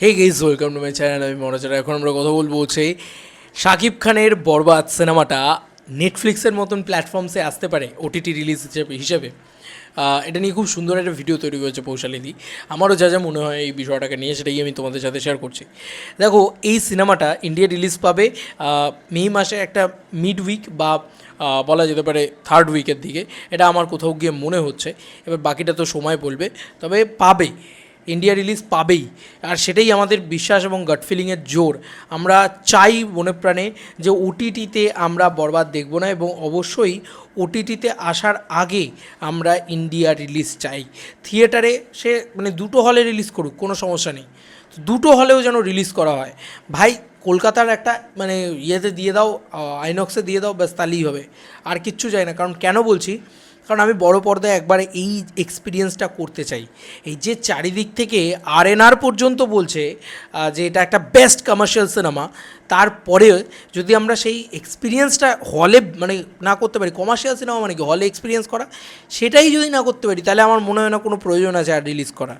Hey guys welcome to my channel আমি মনোজারা এখন আমরা কথা বলব হচ্ছে শাকিব খানের বরবাদ সিনেমাটা নেটফ্লিক্সের মতন প্ল্যাটফর্মসে আসতে পারে ওটিটি রিলিজ হিসেবে হিসেবে। এটা নিয়ে খুব সুন্দর একটা ভিডিও তৈরি করেছে পৌশালিদি আমারও যা যা মনে হয় এই বিষয়টাকে নিয়ে, সেটাই আমি তোমাদের সাথে শেয়ার করছি। দেখো, এই সিনেমাটা ইন্ডিয়া রিলিজ পাবে মে মাসে একটা মিড উইক বা বলা যেতে পারে থার্ড উইকের দিকে। এটা আমার কোথাও গিয়ে মনে হচ্ছে। এবার বাকিটা তো সময় বলবে। তবে পাবে। ইন্ডিয়া রিলিজ পাবেই। আর সেটাই আমাদের বিশ্বাস এবং গাট ফিলিংয়ের জোর। আমরা চাই মনে প্রাণে যে ওটিটিতে আমরা বরবাদ দেখব না এবং অবশ্যই ওটিটিতে আসার আগে আমরা ইন্ডিয়া রিলিজ চাই। থিয়েটারে সে মানে দুটো হলে রিলিজ করুক, কোনো সমস্যা নেই। দুটো হলেও যেন রিলিজ করা হয়। ভাই, কলকাতার একটা মানে ইয়েতে দিয়ে দাও আইনক্সে দিয়ে দাও, ব্যাস তাহলেই হবে। আর কিচ্ছু চাই না, কারণ কেন বলছি? কারণ আমি বড় পর্দায় একবার এই এক্সপিরিয়েন্সটা করতে চাই। এই যে চারিদিক থেকে আর এন আর পর্যন্ত বলছে যে এটা একটা বেস্ট কমার্শিয়াল সিনেমা তারপরে যদি আমরা সেই এক্সপিরিয়েন্সটা হলে মানে না করতে পারি কমার্শিয়াল সিনেমা মানে কি হলে এক্সপিরিয়েন্স করা, সেটাই যদি না করতে পারি, তাহলে আমার মনে হয় না কোনো প্রয়োজন আছে আর রিলিজ করা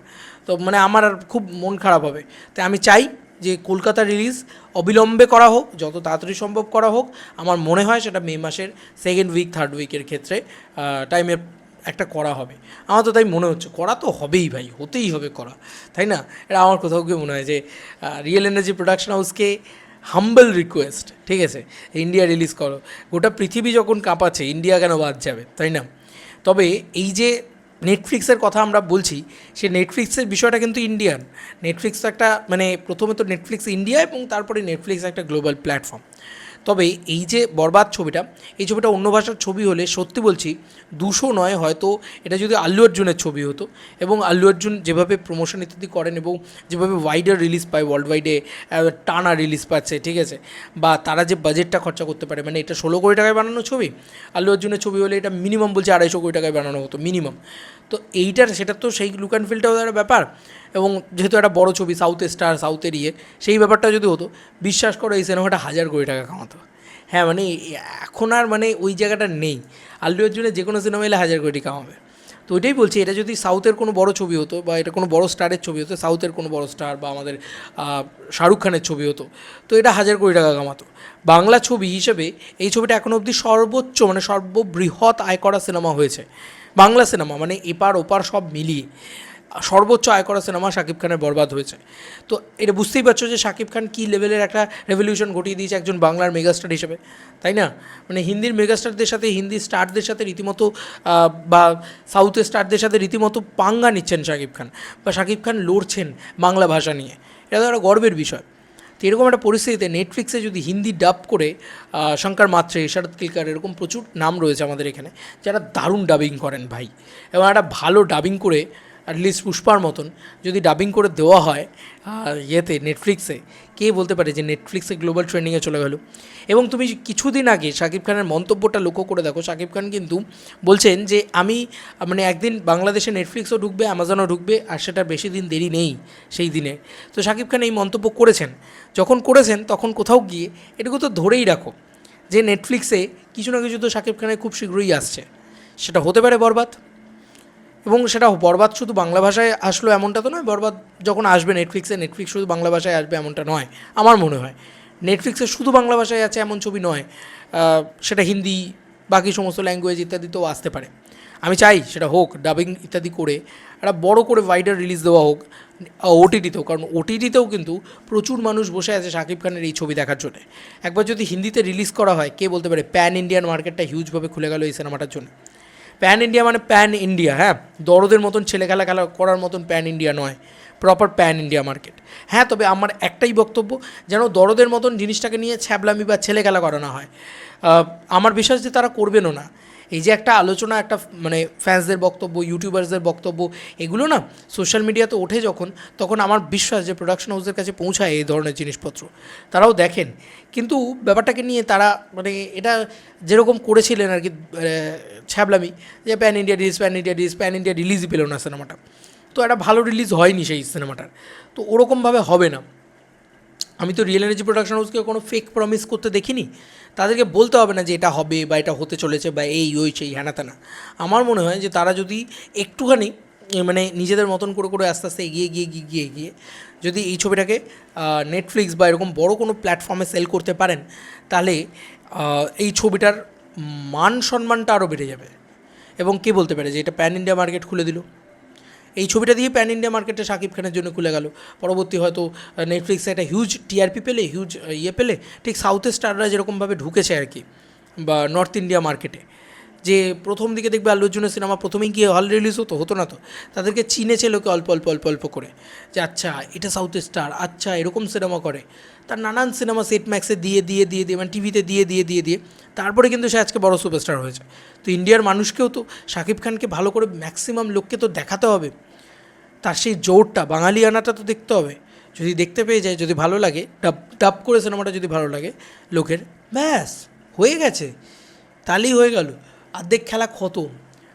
তো মানে আমার আর খুব মন খারাপ হবে। তাই আমি চাই যে কলকাতা রিলিজ অবিলম্বে করা হোক, যত তাড়াতাড়ি সম্ভব করা হোক, আমার মনে হয় সেটা মে মাসের সেকেন্ড উইক থার্ড উইকের ক্ষেত্রে টাইমের একটা করা হবে। আমার তো তাই মনে হচ্ছে, করা তো হবেই ভাই, হতেই হবে করা, তাই না? এটা আমার কোথাও গিয়ে মনে হয় যে রিয়েল এনার্জি প্রোডাকশন হাউসকে হাম্বল রিকোয়েস্ট ঠিক আছে? ইন্ডিয়া রিলিজ করো। গোটা পৃথিবী যখন কাঁপাচ্ছে ইন্ডিয়া কেন বাদ যাবে, তাই না? তবে এই যে নেটফ্লিক্সের কথা আমরা বলছি, সে নেটফ্লিক্সের বিষয়টা কিন্তু ইন্ডিয়ান নেটফ্লিক্স একটা মানে প্রথমে তো নেটফ্লিক্স ইন্ডিয়া এবং তারপরে নেটফ্লিক্স একটা গ্লোবাল প্ল্যাটফর্ম তবে এই যে বরবাদ ছবিটা, এই ছবিটা অন্য ভাষার ছবি হলে সত্যি বলছি দুশো নয় হয়তো এটা যদি আল্লু অর্জুনের ছবি হতো এবং আল্লু অর্জুন যেভাবে প্রমোশন ইত্যাদি করেন এবং যেভাবে ওয়াইডার রিলিজ পায় ওয়ার্ল্ড ওয়াইডে টানা রিলিজ পাচ্ছে, ঠিক আছে? বা তারা যে বাজেটটা খরচা করতে পারে মানে এটা ষোলো কোটি টাকায় বানানো ছবি? আল্লু অর্জুনের ছবি হলে এটা মিনিমাম বলছে আড়াইশো কোটি টাকায় বানানো হতো মিনিমাম তো এইটার সেটা তো সেই লুক অ্যান্ড ফিলটাও ব্যাপার। এবং যেহেতু একটা বড় ছবি সাউথ স্টার সাউথের ইয়ে সেই ব্যাপারটা যদি হতো, বিশ্বাস করো এই সিনেমাটা হাজার কোটি টাকা কামাতো। হ্যাঁ মানে এখন আর মানে ওই জায়গাটা নেই। আল্লু অর্জুনের যে কোনো সিনেমা এলে হাজার কোটি কামাবে। তো ওইটাই বলছি, এটা যদি সাউথের কোনো বড় ছবি হতো বা এটা কোনো বড় স্টারের ছবি হতো সাউথের কোনো বড় স্টার বা আমাদের শাহরুখ খানের ছবি হতো, তো এটা হাজার কোটি টাকা কামাতো। বাংলা ছবি হিসেবে এই ছবিটা এখনও অবধি সর্বোচ্চ মানে সর্ববৃহৎ আয় করা সিনেমা হয়েছে। বাংলা সিনেমা মানে এপার ওপার সব মিলিয়ে। সর্বোচ্চ আয় করা সিনেমা শাকিব খানের বরবাদ হয়েছে। তো এটা বুঝতেই পারছ যে শাকিব খান কী লেভেলের একটা রেভলিউশন ঘটিয়ে দিয়েছে একজন বাংলার মেগাস্টার হিসেবে, তাই না? মানে হিন্দির মেগাস্টারদের সাথে, হিন্দি স্টারদের সাথে রীতিমতো বা সাউথের স্টারদের সাথে রীতিমতো পাঙ্গা নিচ্ছেন শাকিব খান বা শাকিব খান লড়ছেন বাংলা ভাষা নিয়ে। এটা তো একটা গর্বের বিষয়। তো এরকম একটা পরিস্থিতিতে নেটফ্লিক্সে যদি হিন্দি ডাব করে শঙ্কর মাত্রে শরৎ কিলকার, এরকম প্রচুর নাম রয়েছে আমাদের এখানে, যারা দারুণ ডাবিং করেন ভাই। এবং একটা ভালো ডাবিং করে অ্যাটলিস্ট পুষ্পার মতন। যদি ডাবিং করে দেওয়া হয় ইয়েতে নেটফ্লিক্সে কে বলতে পারে যে নেটফ্লিক্সে গ্লোবাল ট্রেন্ডিংয়ে চলে গেল? এবং তুমি কিছুদিন আগে শাকিব খানের মন্তব্যটা লক্ষ্য করে দেখো, শাকিব খান কিন্তু বলছেন যে, আমি মানে একদিন বাংলাদেশে নেটফ্লিক্সও ঢুকবে অ্যামাজনও ঢুকবে, আর সেটা বেশি দিন দেরি নেই সেই দিনে। তো শাকিব খান এই মন্তব্য করেছেন। যখন করেছেন, তখন কোথাও গিয়ে এটুকু তো ধরেই রাখো যে নেটফ্লিক্সে কিছু না কিছু তো শাকিব খানের খুব শীঘ্রই আসছে। সেটা হতে পারে বরবাদ এবং সেটা বরবাদ শুধু বাংলা ভাষায় আসলো এমনটা তো নয়, বরবাদ যখন আসবে নেটফ্লিক্সে নেটফ্লিক্স শুধু বাংলা ভাষায় আসবে এমনটা নয়, আমার মনে হয়। নেটফ্লিক্সে শুধু বাংলা ভাষায় আছে এমন ছবি নয় সেটা হিন্দি, বাকি সমস্ত ল্যাঙ্গুয়েজ ইত্যাদিতেও আসতে পারে। আমি চাই সেটা হোক ডাবিং ইত্যাদি করে, একটা বড় করে ওয়াইডার রিলিজ দেওয়া হোক ওটিটিতেও কারণ ওটিটিতেও কিন্তু প্রচুর মানুষ বসে আছে শাকিব খানের এই ছবি দেখার জন্য। একবার যদি হিন্দিতে রিলিজ করা হয়, কে বলতে পারে প্যান ইন্ডিয়ান মার্কেটটা হিউজভাবে খুলে গেল এই সিনেমাটার জন্য। প্যান ইন্ডিয়া মানে প্যান ইন্ডিয়া হ্যাঁ? দরদের মতন ছেলে খেলা খেলা করার মতন প্যান ইন্ডিয়া নয়। প্রপার প্যান ইন্ডিয়া মার্কেট হ্যাঁ তবে আমার একটাই বক্তব্য, যেন দরদের মতন জিনিসটাকে নিয়ে ছ্যাবলামি বা ছেলে খেলা করানো হয়। আমার বিশ্বাস যে তারা করবেনও না। এই যে একটা আলোচনা, একটা মানে ফ্যান্সদের বক্তব্য ইউটিউবার্সদের বক্তব্য, এগুলো না সোশ্যাল মিডিয়াতে ওঠে যখন, তখন আমার বিশ্বাস যে প্রোডাকশন হাউসের কাছে পৌঁছায় এই ধরনের জিনিসপত্র। তারাও দেখেন। কিন্তু ব্যাপারটাকে নিয়ে তারা মানে এটা যেরকম করেছিলেন আর কি ছ্যাবলামি, যে pan India release pan India release pan India রিলিজই পেল না সিনেমাটা। তো একটা ভালো রিলিজ হয়নি সেই সিনেমাটার। তো ওরকমভাবে হবে না। আমি তো রিয়েল এনার্জি প্রোডাকশন হাউসকে কোনো ফেক প্রমিস করতে দেখিনি। তাদেরকে বলতে হবে না যে এটা হবে বা এটা হতে চলেছে বা এই, ওই, সেই, হ্যানা ত্যানা। আমার মনে হয় যে তারা যদি একটুখানি মানে নিজেদের মতন করে করে আস্তে আস্তে এগিয়ে গিয়ে গিয়ে গিয়ে গিয়ে যদি এই ছবিটাকে নেটফ্লিক্স বা এরকম বড় কোনো প্ল্যাটফর্মে সেল করতে পারেন, তাহলে এই ছবিটার মান সম্মানটা আরও বেড়ে যাবে। এবং কে বলতে পারে যে এটা প্যান ইন্ডিয়া মার্কেট খুলে দিল? এই ছবিটা দিয়ে প্যান ইন্ডিয়া মার্কেটে শাকিব খানের জন্য খুলে গেল। পরবর্তী হয়তো নেটফ্লিক্সে একটা হিউজ টিআরপি পেলে হিউজ ইয়ে পেলে, ঠিক সাউথের স্টাররা যেরকমভাবে ঢুকেছে আর কি, বা নর্থ ইন্ডিয়া মার্কেটে যে প্রথম দিকে দেখবে আল্লু অর্জুনের সিনেমা প্রথমেই গিয়ে হল রিলিজ হতো হতো না তো। তাদেরকে চিনেছে লোকে অল্প অল্প অল্প অল্প করে। যে আচ্ছা এটা সাউথের স্টার আচ্ছা এরকম সিনেমা করে। তার নানান সিনেমা সেট ম্যাক্সে দিয়ে দিয়ে দিয়ে দিয়ে মানে টিভিতে দিয়ে দিয়ে দিয়ে দিয়ে। তারপরে কিন্তু সে আজকে বড় সুপারস্টার হয়েছে। তো ইন্ডিয়ার মানুষকেও তো শাকিব খানকে ভালো করে ম্যাক্সিমাম লোককে তো দেখাতে হবে। তার সেই জোরটা বাঙালিয়ানাটা তো দেখতে হবে। যদি দেখতে পেয়ে যায়, যদি ভালো লাগে, ডাব ডাব করে সিনেমাটা যদি ভালো লাগে, লোকের, ব্যাস, হয়ে গেছে। তাহলেই হয়ে গেল। অর্ধেক খেলা খতম।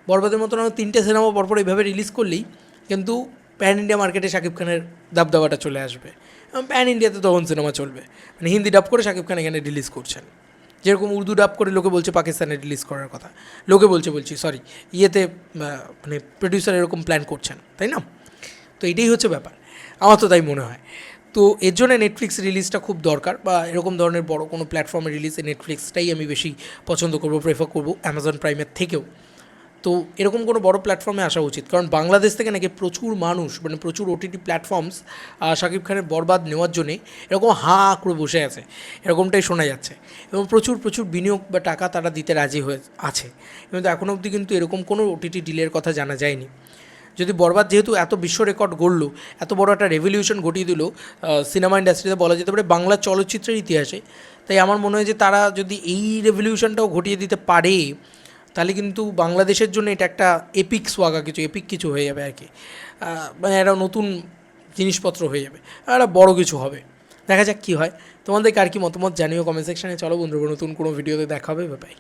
বরবাদের মতন আমার তিনটে সিনেমা পরপর এইভাবে রিলিজ করলেই কিন্তু প্যান ইন্ডিয়া মার্কেটে শাকিব খানের দাবদাবাটা চলে আসবে। এবং প্যান ইন্ডিয়াতে তখন সিনেমা চলবে। মানে হিন্দি ডাব করে শাকিব খান এখানে রিলিজ করছেন। যেরকম উর্দু ডাব করে লোকে বলছে পাকিস্তানে রিলিজ করার কথা। লোকে বলছে, বলছি সরি ইয়েতে মানে প্রডিউসার এরকম প্ল্যান করছেন, তাই না? তো এটাই হচ্ছে ব্যাপার। আমার তো তাই মনে হয়। তো এর জন্য নেটফ্লিক্স রিলিজটা খুব দরকার বা এরকম ধরনের বড় কোনো প্ল্যাটফর্মে রিলিজে নেটফ্লিক্সটাই আমি বেশি পছন্দ করব প্রেফার করব অ্যামাজন প্রাইমের থেকেও। তো এরকম কোনো বড় প্ল্যাটফর্মে আসা উচিত। কারণ বাংলাদেশ থেকে নাকি প্রচুর মানুষ মানে প্রচুর ওটিটি প্ল্যাটফর্মস শাকিব খানের বরবাদ নেওয়ার জন্যে এরকম হাঁ করে বসে আছে। এরকমটাই শোনা যাচ্ছে। এবং প্রচুর প্রচুর বিনিয়োগ বা টাকা তারা দিতে রাজি হয়ে, আছে। কিন্তু এখনও অবধি কিন্তু এরকম কোনো ওটিটি ডিলের কথা জানা যায়নি। যদি বরবাদ যেহেতু এত বিশ্ব রেকর্ড গড়লো, এত বড় একটা রেভলিউশন ঘটিয়ে দিল সিনেমা ইন্ডাস্ট্রিতে বলা যেতে পারে বাংলা চলচ্চিত্রের ইতিহাসে, তাই আমার মনে হয় যে তারা যদি এই রেভলিউশনটাও ঘটিয়ে দিতে পারে, তাহলে কিন্তু বাংলাদেশের জন্য এটা একটা এপিক সোয়াগা কিছু এপিক কিছু হয়ে যাবে আর কি। মানে একটা নতুন জিনিসপত্র হয়ে যাবে একটা বড় কিছু হবে। দেখা যাক কী হয়। তোমাদেরকে আর কি মতামত জানিও কমেন্ট সেকশানে চলো বন্ধুরা, নতুন কোনো ভিডিওতে দেখা হবে বাই